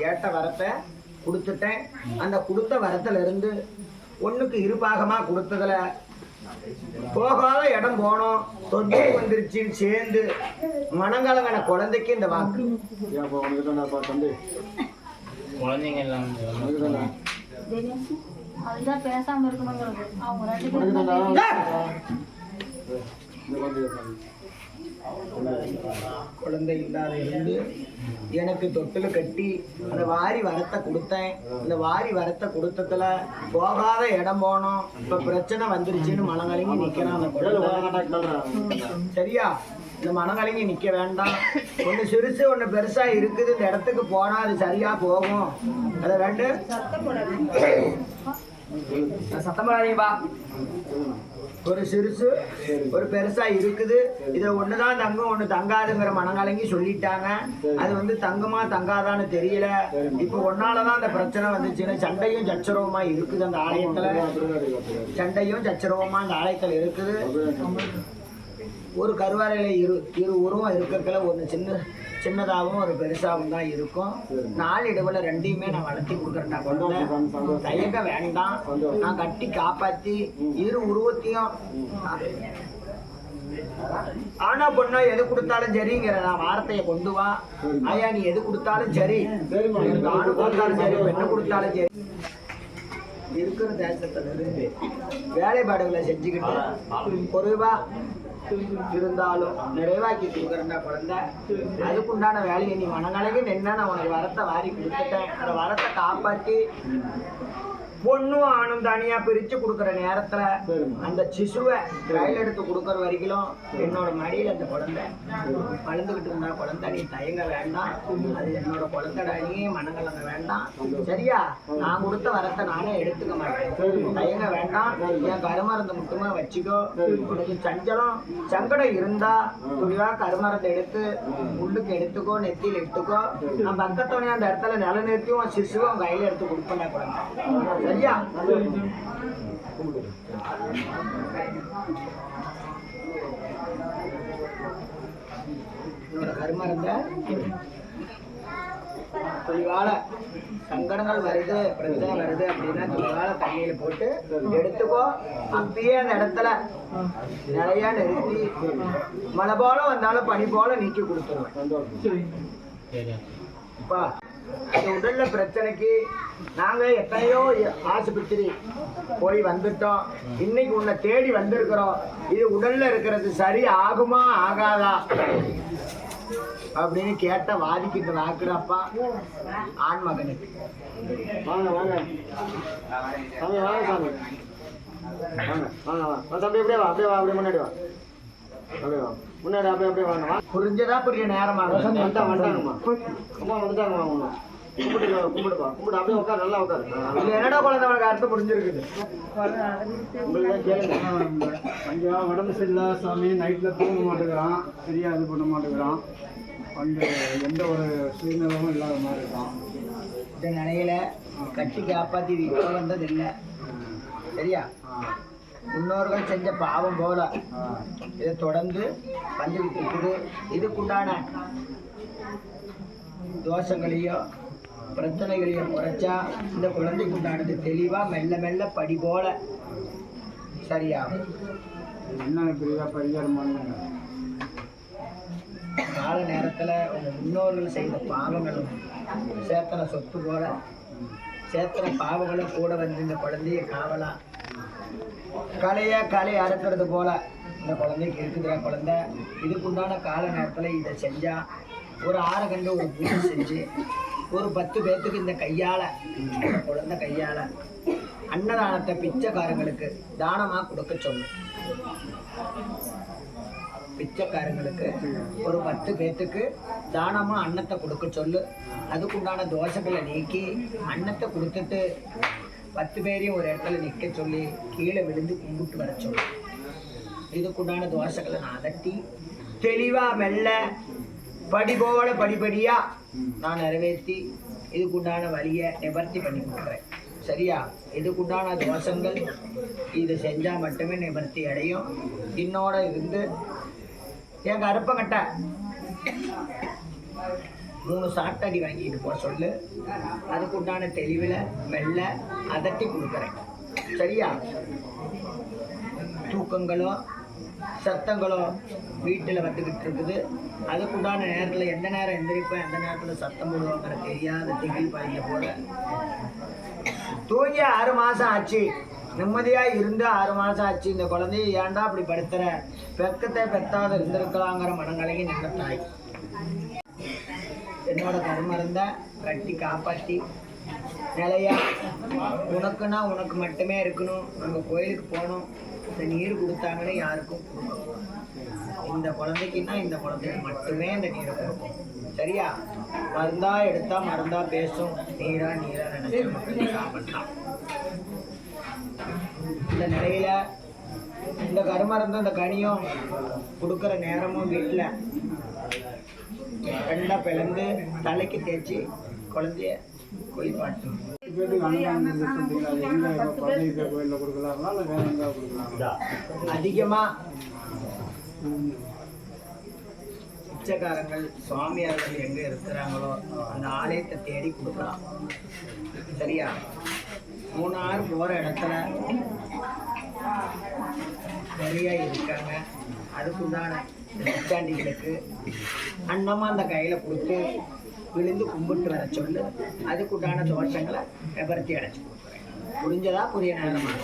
கேட்ட வரத்தை கொடுத்துட்டேன். அந்த கொடுத்த வரத்துல இருந்து ஒண்ணுக்கு இரு பாகமா கொடுத்ததுல போகாத இடம் போனோம். தொண்டு வந்துருச்சுன்னு சேர்ந்து மனங்கலங்கன குழந்தைக்கு இந்த வாக்கு. குழந்தைங்க எல்லாம் அதுதான் பேசாம இருக்கணுங்கிறது. அவங்க குழந்தை இல்லாத இருந்து எனக்கு தொட்டில கட்டி அந்த வாரி வரத்தை கொடுத்தேன். அந்த வாரி வரத்தை கொடுத்ததுல போகாத இடம் போனோம். இப்ப பிரச்சனை வந்துருச்சுன்னு மனங்கலங்கி நிக்கிறான் அந்த குழந்தை. சரியா? இந்த மனங்கலங்கி நிக்க வேண்டாம். ஒண்ணு சிறுசு ஒண்ணு பெருசா இருக்குது இந்த இடத்துக்கு போனா அது சரியா போகும். அதை ரெண்டு சத்தம் போடாதீங்கப்பா ஒரு சிறுசு ஒரு பெருசா இருக்குது. இதுல ஒண்ணுதான் தங்கும் ஒண்ணு தங்காதுங்கிற மனங்கலங்கி சொல்லிட்டாங்க. அது வந்து தங்குமா தங்காதான்னு தெரியல. இப்ப ஒன்னாலதான் அந்த பிரச்சனை வந்துச்சுன்னா சண்டையும் சச்சரவமா இருக்குது அந்த ஆலயத்துல. சண்டையும் சச்சரவமா அந்த ஆலயத்துல இருக்குது. ஒரு கருவறையில இரு இரு உருவம் இருக்கிறதுல ஒன்று சின்ன சின்னதாகவும் ஒரு பெருசாகவும் தான் இருக்கும். நாளிடுவில் ரெண்டையுமே நான் வளர்த்தி கொடுக்குறேன்டா தயங்க வேண்டாம். நான் கட்டி காப்பாத்தி இரு உருவத்தையும் ஆனா பொண்ணா எது கொடுத்தாலும் சரிங்கிற நான் வார்த்தையை கொண்டு வா. ஐயா நீ எது கொடுத்தாலும் சரி. ஆணு கொடுத்தாலும் சரி பெண்ணு கொடுத்தாலும் சரி. இருக்கிற தேசத்துல இருந்து வேலைப்பாடுகளை செஞ்சுக்கிட்டு குறைவா இருந்தாலும் நிறைவாக்கி கொடுக்குறேன்டா குழந்தை. அதுக்குண்டான வேலையை நீ மனநிலைக்கு நின்னா நான் உனக்கு வரத்தை வாரி கொடுத்துட்டேன். அந்த வரத்தை காப்பாற்றி பொண்ணும் ஆணும் தனியா பிரிச்சு கொடுக்குற நேரத்துல. அந்த சிசுவை கையில் எடுத்து கொடுக்குற வரைக்கும் என்னோட மடியில அந்த குழந்தை வளர்ந்துகிட்டு இருந்தா குழந்தை நீ தயங்க வேண்டாம். அது என்னோட குழந்தைடா நீ மனங்கலங்க வேண்டாம். சரியா? நான் கொடுத்த வரத்தை நானே எடுத்துக்க மாட்டேன். தயங்க வேண்டாம். என் கருமருந்தை மட்டுமே வச்சுக்கோ. உனக்கு சஞ்சலம் சங்கடம் இருந்தா துணிவா கருமரத்தை எடுத்து உள்ளுக்கு எடுத்துக்கோ நெத்தியில் எடுத்துக்கோ நான் பக்கத்தோடனே அந்த இடத்துல நிலநிறுத்தியும் சிசுவும் கையில எடுத்து கொடுப்பேன் குழந்தை. கருமருந்த சங்கடங்கள் வருது பிரச்சனை வருது அப்படின்னா துணிவால தண்ணியில போட்டு எடுத்துக்கோ. அப்பயே அந்த இடத்துல நிறைய நிறுத்தி மழை போல வந்தாலும் பனி போல நீக்கி கொடுத்துருவேன். சந்தோஷம். இந்த உடல்ல பிரச்சனைக்கு நாங்க எத்தனையோ ஆஸ்பத்திரி போய் வந்துட்டோம். இன்னைக்கு உன்னை தேடி வந்திருக்கிறோம். இது உடல்ல இருக்கிறது சரி ஆகுமா ஆகாதா? அப்படின்னு கேட்ட வாதிக்கிட்டு வாக்குறப்பா ஆண் மகனுக்கு வாங்க வாங்க. வாங்க வாங்க சாமி. வாங்க வாங்க வாங்க. தம்பி அப்படியே வா அப்படியே வா அப்படியே முன்னாடி வா. முன்னாடி அப்படியே அப்படியே வாங்க வா. புரிஞ்சதா? புரிய நேரமாக வந்துட்டாங்க வந்துட்டாங்கம்மா அம்மா வந்துட்டாங்கம்மா அவங்க கும்பிட்டு கும்பிடுப்பா. கும்பிடு அப்படியே உட்காரு நல்லா உட்காரு. என்னடா குழந்தை உனக்கு அர்த்தம் புரிஞ்சிருக்குது? கொஞ்சம் உடம்பு சரியில்லை சாமி. நைட்டில் தூங்க மாட்டேங்கிறான். சரியா இது பண்ண மாட்டேங்கிறான். வந்து எந்த ஒரு சூழ்நிலையும் இல்லாத மாதிரி இருக்கான். இந்த நிலையில கட்டி காப்பாத்தி இது இப்ப வந்தது இல்லை சரியா? முன்னோர்கள் செஞ்ச பாவம் போல. இதை தொடர்ந்து வந்துகிட்டு இருக்குது இதுக்குண்டான தோஷங்களையோ பிரச்சனைகளையோ குறைச்சா இந்த குழந்தைக்கு உண்டானது தெளிவா மெல்ல மெல்ல படி போல சரியாகும். என்ன பெரிய பரிகாரம் பண்ணுங்க? கால நேரத்துல உங்க முன்னோர்கள் செய்த பாவங்களும் சேத்தன சொத்து போல சேத்தன பாவங்களும் கூட வந்து இந்த குழந்தைய காவலா கலையை கலை அறுக்கிறது போல. இந்த குழந்தைக்கு இருக்குதுடா குழந்தை. இதுக்குண்டான கால நேரத்தில் இதை செஞ்சால் ஒரு ஆறு கண்டு ஒரு பூஜை செஞ்சு ஒரு பத்து பேர்த்துக்கு இந்த கையால் இந்த குழந்தை கையால் அன்னதானத்தை பிச்சைக்காரங்களுக்கு தானமாக கொடுக்க சொல்லும் பிச்சைக்காரங்களுக்கு ஒரு பத்து பேர்த்துக்கு தானமாக அன்னத்தை கொடுக்க சொல்லு. அதுக்குண்டான தோசைகளை நீக்கி அன்னத்தை கொடுத்துட்டு பத்து பேரையும் ஒரு இடத்துல நிற்க சொல்லி கீழே விழுந்து கும்பிட்டு வர சொல்லி. இதுக்குண்டான தோசைகளை நான் அதட்டி தெளிவாக மெல்ல படி போல நான் நிறைவேற்றி இதுக்குண்டான வழியை நிவர்த்தி பண்ணி கொடுக்குறேன். சரியா? இதுக்குண்டான தோஷங்கள் இதை செஞ்சால் மட்டுமே நிவர்த்தி அடையும். இன்னோட இருந்து என் கருப்பங்கட்ட மூணு சாட்டடி வாங்கிட்டு போக சொல்லு. அதுக்குண்டான தெளிவில் மெல்ல அதட்டி கொடுக்குறேன். சரியா? தூக்கங்களோ சத்தங்களோ வீட்டில் வந்துக்கிட்டு இருக்குது. அதுக்குண்டான நேரத்தில் எந்த நேரம் எந்திரிப்பேன் எந்த நேரத்தில் சத்தம் போடுவாங்கிற தெரியாத திகில் பாய்ந்த போல. தூங்கி ஆறு மாதம் ஆச்சு. நிம்மதியாக இருந்து ஆறு மாதம் ஆச்சு. இந்த குழந்தைய ஏன்டா அப்படி படுத்துகிற பெக்கத்தை பெத்தாத இருந்திருக்கலாங்கிற மனங்களையும் நின்ற தாய். உன்னோட தர்மம் இருந்தால் கட்டி காப்பாற்றி நிலையா உனக்குன்னா உனக்கு மட்டுமே இருக்கணும். நம்ம கோயிலுக்கு போகணும். இந்த நீர் கொடுத்தாங்கன்னு யாருக்கும் இந்த குழந்தைக்குன்னா இந்த குழந்தைக்கு மட்டுமே இந்த நீரை கொடுக்கும் சரியா? மருந்தா எடுத்தா மருந்தா பேசும். நீரா நீரா நினைச்சு மக்களுக்கு இந்த நிலையில இந்த கருமருந்தும் இந்த கனியும் கொடுக்குற நேரமும் வீட்டில் ரெண்டா பிளந்து தலைக்கு தேய்ச்சி குழந்தைய குளிப்பாட்டணும் பேருக்கு அன்னதானம் எங்கே பதவி கோயிலில் கொடுக்கலாங்களா இல்லை வேற எங்கேயாவது கொடுக்கலாங்களா அதிகமாக பிச்சைக்காரங்கள் சுவாமியார்கள் எங்கே இருக்கிறாங்களோ அந்த ஆலயத்தை தேடி கொடுக்கலாம். சரியா? மூணாறு போகிற இடத்துல நிறையா இருக்காங்க. அதுக்குண்டான பிச்சாண்டிகளுக்கு அன்னமாக அந்த கையில் கொடுத்து விழுந்து கும்பிட்டு வர சொல்லு. அதுக்குண்டான தோஷங்களை விபரத்தி அடைச்சி கொடுக்குறேன். புரிஞ்சதா புரிய நேரமாக